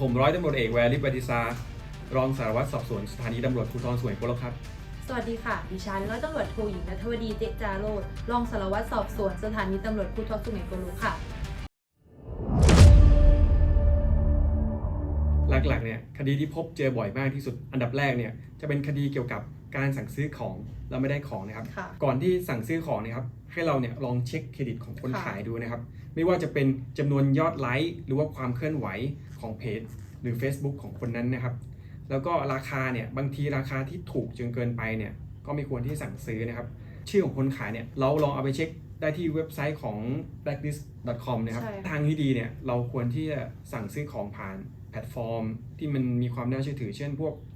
ผมร้อยตำรวจเอกแวริปฏิษารองสารวัตรสอบสวนสถานีตำรวจภูธรสุไหงโกลกครับ สวัสดีค่ะ ดิฉันร้อยตำรวจโทหญิงนัทวดีเตะจาโรดรองสารวัตรสอบสวนสถานีตำรวจภูธรสุไหงโกลกค่ะ หลักๆเนี่ยคดีที่พบเจอบ่อยมากที่สุด อันดับแรกเนี่ยจะเป็นคดีเกี่ยวกับ การสั่งซื้อของแล้วไม่ได้ของนะครับ ค่ะ ก่อนที่สั่งซื้อของเนะครับ ให้เราเนี่ยลองเช็คเครดิตของคนค่ะ ขายดูนะครับ ไม่ว่าจะเป็นจำนวนยอดไลค์หรือว่าความเคลื่อนไหวของเพจหรือ Facebook ของคนนั้นนะครับ แล้วก็ราคาเนี่ยบางทีราคาที่ถูกจนเกินไปเนี่ยก็ไม่ควรที่สั่งซื้อนะครับ ชื่อของคนขายเนี่ยเราลองเอาไปเช็คได้ที่เว็บไซต์ของ blacklist.com นะครับ ใช่ค่ะ ทางที่ดีเนี่ยเราควรที่จะสั่งซื้อของผ่านแพลตฟอร์ม ที่มันมีความน่าเชื่อถือเช่นพวกนะครับ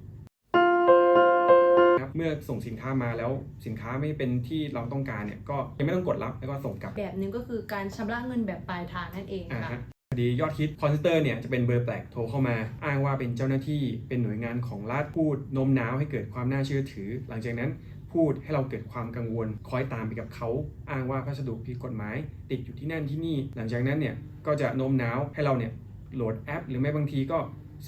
เมื่อส่งสินค้ามาแล้วสินค้าไม่เป็นที่เราต้องการเนี่ยก็ยังไม่ต้องกดรับแล้วก็ส่งกลับแบบหนึ่งก็คือการชำระเงินแบบปลายทางนั่นเองอ่าค่ะ ฮะคดียอดฮิตคอนเซนเตอร์เนี่ยจะเป็นเบอร์แปลกโทรเข้ามา อ้างว่าเป็นเจ้าหน้าที่เป็นหน่วยงานของรัฐพูดโน้มน้าวให้เกิดความน่าเชื่อถือ หลังจากนั้นพูดให้เราเกิดความกังวลคอยตามไปกับเขา อ้างว่าพัสดุผิดกฎหมาย ติดอยู่ที่นั่นที่นี่ หลังจากนั้นเนี่ยก็จะโน้มน้าวให้เราเนี่ยโหลดแอป หรือไม่บางทีก็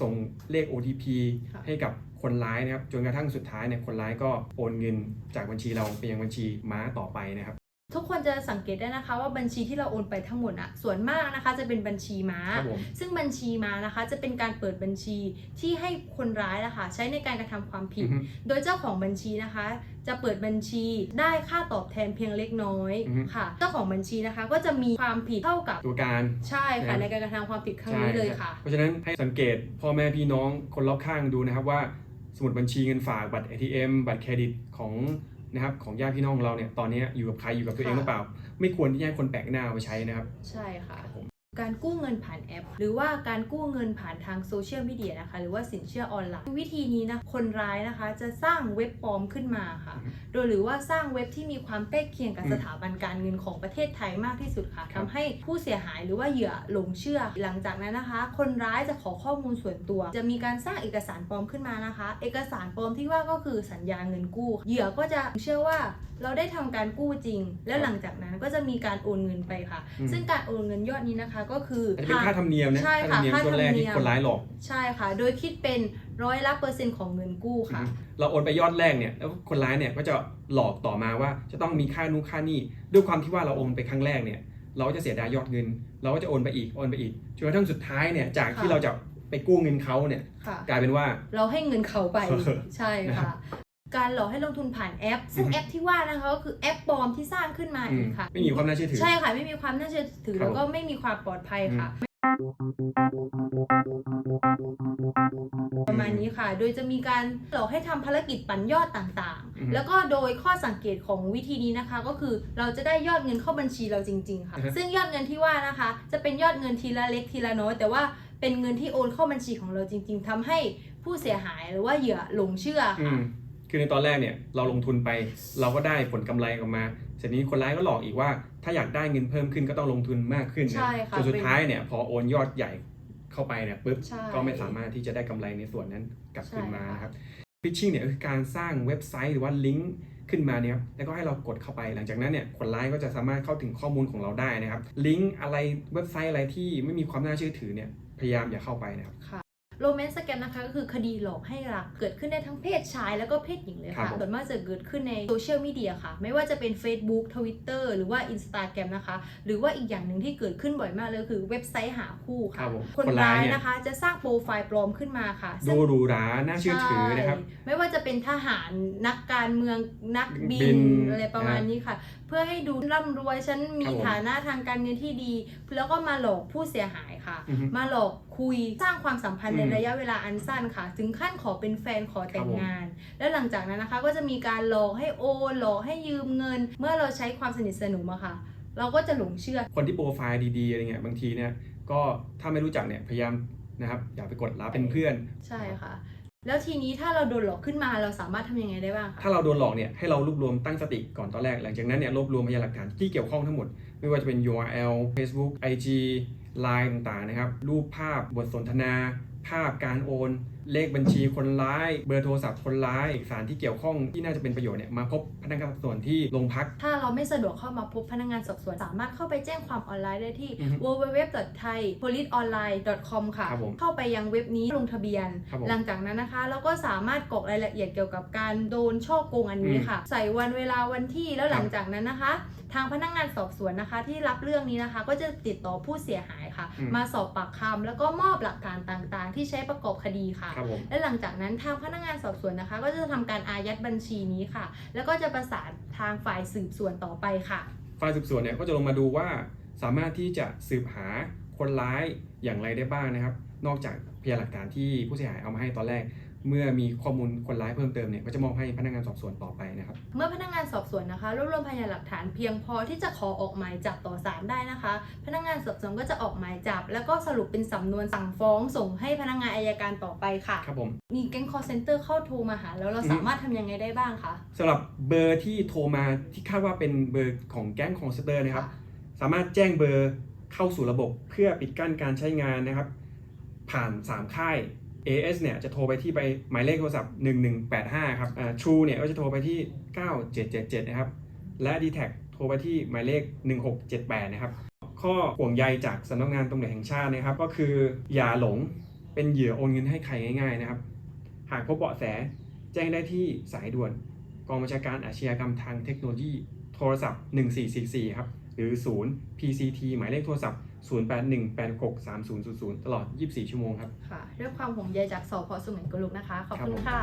ส่งเลข OTP ค่ะ ให้กับ คนร้ายนะครับจนกระทั่งสุดท้ายเนี่ยคนร้ายก็โอนเงินจากบัญชีเราไปยังบัญชีม้าต่อไปนะครับ ทุกคนจะสังเกตได้นะคะว่าบัญชีที่เราโอนไปทั้งหมดอะส่วนมากนะคะจะเป็นบัญชีม้า ครับผม ซึ่งบัญชีม้านะคะ จะเป็นการเปิดบัญชีที่ให้คนร้ายนะคะใช้ในการกระทำความผิอืด อฮึ โดยเจ้าของบัญชีนะคะ จะเปิดบัญชีได้ค่าตอบแทนเพียงเล็กน้อยอือฮึ ค่ะ เจ้าของบัญชีนะคะก็จะมีความผิดเท่ากับตัวการ ใช่ค่ะนะในการกระทำความผิดครั้งนี้เลยค่ะ เพราะฉะนั้นให้สังเกตพ่อแม่พี่น้องคนรอบข้างดูนะครับว่า สมุดบัญชีเงินฝากบัตร ATM บัตรเครดิตของนะครับของญาติพี่น้องของเราเนี่ยตอนนี้อยู่กับใครอยู่กับตัวเองหรือเปล่า ไม่ควรที่จะให้คนแปลกหน้าเอาไปใช้นะครับ ใช่ค่ะ การกู้เงินผ่านแอป หรือว่าการกู้เงินผ่านทางโซเชียลมีเดียนะคะหรือว่าสินเชื่อออนไลน์วิธีนี้นะคนร้ายนะคะจะสร้างเว็บปลอมขึ้นมาค่ะอือฮึโดยหรือว่าสร้างเว็บที่มีความใกล้เคียงกับอืมสถาบันการเงินของประเทศไทยมากที่สุดค่ะครับทำให้ผู้เสียหายหรือว่าเหยื่อหลงเชื่อ หลังจากนั้นนะคะ คนร้ายจะขอข้อมูลส่วนตัว จะมีการสร้างเอกสารปลอมขึ้นมานะคะ เอกสารปลอมที่ว่าก็คือสัญญาเงินกู้ เหยื่อก็จะเชื่อว่าเราได้ทำการกู้จริง แล้วหลังจากนั้นก็จะมีการโอนเงินไปค่ะอืมซึ่งการโอนเงินยอดนี้นะคะก็คืออาจจะเป็นค่าธรรมเนียมนะใช่ค่าธรค่ะรมเนียมช่วงแรกที่ค่าธรรมเนียมคนร้ายหลอก ใช่ค่ะ โดยคิดเป็นร้อยละเปอร์เซ็นต์ของเงินกู้ค่ะอือฮึเราโอนไปยอดแรกเนี่ยแล้วคนร้ายเนี่ยก็จะหลอกต่อมาว่าจะต้องมีค่านู้นค่านี่ด้วยความที่ว่าเราโอนไปครั้งแรกเนี่ยเราก็จะเสียดายยอดเงิน เราก็จะโอนไปอีกโอนไปอีกจนกระทั่งสุดท้ายเนี่ยจากที่ค่ะเราจะไปกู้เงินเขาเนี่ยค่ะกลายเป็นว่า เราให้เงินเขาไปเออใช่นะครัค่ะบ การหลอกให้ลงทุนผ่านแอป ซึ่งอือฮึ แอปที่ว่านะคะก็คือแอปปลอมที่สร้างขึ้นมาอืเอมงค่ะ ไม่มีความน่าเชื่อถือ ใช่ค่ะไม่มีความน่าเชื่อถือครับ แล้วก็ไม่มีความปลอดภัยค่ะ ประมาณนี้ค่ะ โดยจะมีการหลอกให้ทำภารกิจปั่นยอดต่างอือฮึ ๆ แล้วก็โดยข้อสังเกตของวิธีนี้นะคะ ก็คือเราจะได้ยอดเงินเข้าบัญชีเราจริง ๆ ค่ะอือฮึซึ่งยอดเงินที่ว่านะคะ จะเป็นยอดเงินทีละเล็กทีละน้อย แต่ว่าเป็นเงินที่โอนเข้าบัญชีของเราจริง ๆทำให้ผู้เสียหายหรือว่าเหยื่อหลงเชื่ออืค่ะ ม คือในตอนแรกเนี่ยเราลงทุนไป เราก็ได้ผลกำไรออกมาเสร็จนี้คนร้ายก็หลอกอีกว่า ถ้าอยากได้เงินเพิ่มขึ้นก็ต้องลงทุนมากขึ้นนะใช่ค่ะจนสุดท้ายเนี่ยพอโอนยอดใหญ่เข้าไปเนี่ยปุ๊บใช่ก็ไม่สามารถที่จะได้กำไรในส่วนนั้นกลับคืนมาใช่ค่ะนะครับฟิชชิงเนี่ยก็คือการสร้างเว็บไซต์หรือว่าลิงก์ขึ้นมาเนี่ยครับแล้วก็ให้เรากดเข้าไปหลังจากนั้นเนี่ยคนร้ายก็จะสามารถเข้าถึงข้อมูลของเราได้นะครับ ลิงก์อะไรเว็บไซต์อะไรที่ไม่มีความน่าเชื่อถือเนี่ยพยายามอย่าเข้าไปนะครับค่ะ โรแมนต์สแกมนะคะก็คือคดีหลอกให้รัก เกิดขึ้นได้ทั้งเพศชายแล้วก็เพศหญิงเลยครัค่ะบผมส่วนมากจะเกิดขึ้นในโซเชียลมีเดียค่ะ ไม่ว่าจะเป็น Facebook Twitter หรือว่า Instagram นะคะ หรือว่าอีกอย่างหนึ่งที่เกิดขึ้นบ่อยมากเลยคือเว็บไซต์หาคู่ครัค่ะบผมคนคนร้าร้ายยเนี่ยนะคะจะสร้างโปรไฟล์ปลอมขึ้นมาค่ะดูหรูหราน่าเชื่อถือนะครับใช่ไม่ว่าจะเป็นทหารนักการเมืองนักบิบินนอะไรประมาณนี้ค่ะ เพื่อให้ดูร่ำรวยฉันมีครับผมฐานะทางการเงินที่ดี แล้วก็มาหลอกผู้เสียหายค่ะอือฮึมาหลอก คุยสร้างความสัมพันธ์ในอืมระยะเวลาอันสั้นค่ะ ถึงขั้นขอเป็นแฟนขอแต่ครับงผมงาน แล้วหลังจากนั้นนะคะก็จะมีการหลอกให้โอนหลอกให้ยืมเงิน เมื่อเราใช้ความสนิทสนมอะค่ะ เราก็จะหลงเชื่อ คนที่โปรไฟล์ดีๆอะไรเงี้ยบางทีเนี่ยก็ถ้าไม่รู้จักเนี่ยพยายามนะครับอย่าไปกดรับเป็นเพื่อน ใช่ค่ะ แล้วทีนี้ถ้าเราโดนหลอกขึ้นมาเราสามารถทำยังไงได้บ้างคะถ้าเราโดนหลอกเนี่ยให้เรารวบรวมตั้งสติก่อนตอนแรกหลังจากนั้นเนี่ยรวบรวมพยานหลักฐานที่เกี่ยวข้องทั้งหมด ไม่ว่าจะเป็น URL Facebook IG Line ต่างๆนะครับ รูปภาพบทสนทนา ภาพการโอน เลขบัญชีคนร้าย เบอร์โทรศัพท์คนร้ายเอกสารที่เกี่ยวข้องที่น่าจะเป็นประโยชน์เนี่ยมาพบพนักงานสอบสวนที่โรงพัก ถ้าเราไม่สะดวกเข้ามาพบพนักงานสอบสวน สามารถเข้าไปแจ้งความออนไลน์ได้ที่ อือฮึ www.thaipoliceonline.com ค่ะ ครับผมเข้าไปยังเว็บนี้ลงทะเบียน ครับผมหลังจากนั้นนะคะ เราก็สามารถกรอกรายละเอียดเกี่ยวกับการโดนช่อโกงอันนี้ค่ะ ใส่วันเวลาวันที่แล้วหลังจากนั้นนะคะ ทางพนักงานสอบสวนนะคะ ที่รับเรื่องนี้นะคะ ก็จะติดต่อผู้เสียหาย ค่ะ อืม มาสอบปากคำแล้วก็มอบหลักฐานต่างๆ ที่ใช้ประกอบคดีค่ะ ครับผม และหลังจากนั้นทางพนักงานสอบสวนนะคะ ก็จะทำการอายัดบัญชีนี้ค่ะ แล้วก็จะประสานทางฝ่ายสืบสวนต่อไปค่ะ ฝ่ายสืบสวนเนี่ยก็จะลงมาดูว่าสามารถที่จะสืบหาคนร้ายอย่างไรได้บ้างนะครับ นอกจากพยานหลักฐานที่ผู้เสียหายเอามาให้ตอนแรก เมื่อมีข้อมูลคนร้ายเพิ่มเติมเนี่ยก็จะมอบให้พนักงานสอบสวนต่อไปนะครับ เมื่อพนักงานสอบสวนนะคะ รวบรวมพยานหลักฐานเพียงพอที่จะขอออกหมายจับต่อศาลได้นะคะ พนักงานสอบสวนก็จะออกหมายจับ แล้วก็สรุปเป็นสำนวนสั่งฟ้องส่งให้พนักงานอายการต่อไปค่ะครับผมมีแก๊ง call center เข้าโทรมาหาแล้วเราอืมสามารถทำยังไงได้บ้างคะสำหรับเบอร์ที่โทรมาที่คาดว่าเป็นเบอร์ของแก๊งของสเตอร์นะครับสามารถแจ้งเบอร์เข้าสู่ระบบเพื่อปิดกั้นการใช้งานนะครับ ผ่าน 3 ค่าย AS เนี่ยจะโทรไปที่ไปหมายเลขโทรศัพท์ 1185 ครับอ่า True เนี่ยก็จะโทรไปที่ 9777 นะครับ และ d t แทโทรไปที่หมายเลข 1678 นะครับ ข้อห่วงใยจากสำนักงานตำรวจแห่งชาตินะครับ ก็คืออย่าหลงเป็นเหยื่อโอนเงินให้ใครง่าย ๆนะครับ หากพบเบาะแสแจ้งได้ที่สายด่วน กองบัญชาการอาชญากรรมทางเทคโนโลยี โทรศัพท์ 1444 ครับ หรือ 0 PCT หมายเลขโทรศัพท์ 08186300 ตลอด 24 ชั่วโมงครับ ค่ะด้วยความห่วงใยจากสพสุไหงโกลกนะคะ ขอบครับคุณผมค่ะ